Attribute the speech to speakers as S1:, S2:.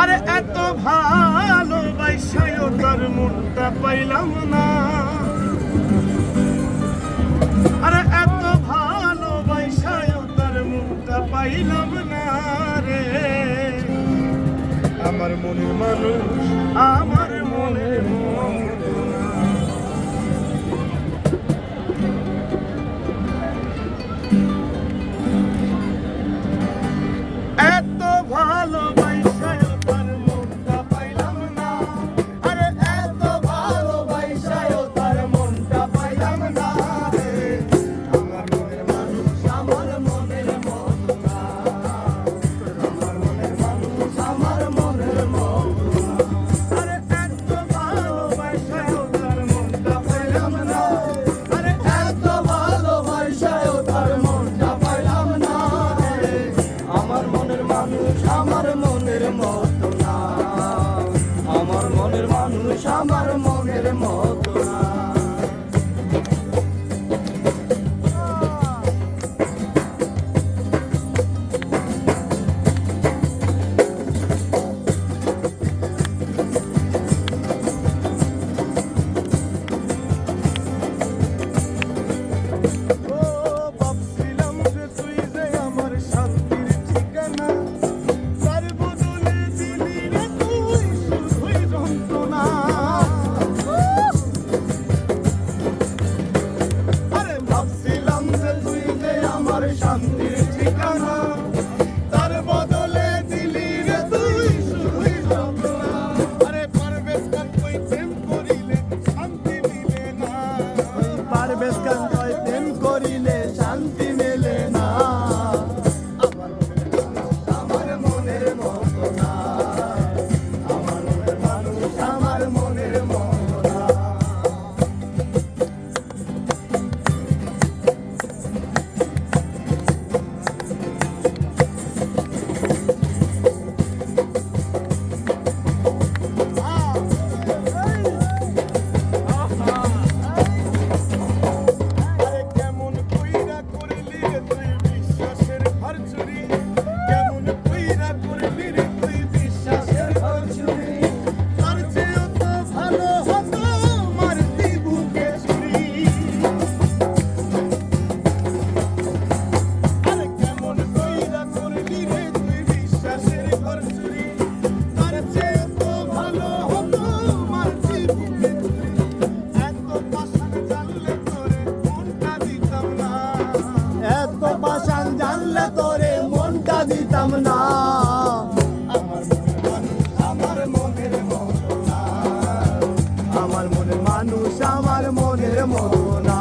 S1: আরে এত ভালোবাসায় তার মনটা পাইলাম না। আরে এত ভালোবাসায় তার মনটা পাইলাম না রে। আমার মনের মানুষ মানুষ আমার মনের মতো। আমার মনের
S2: মনা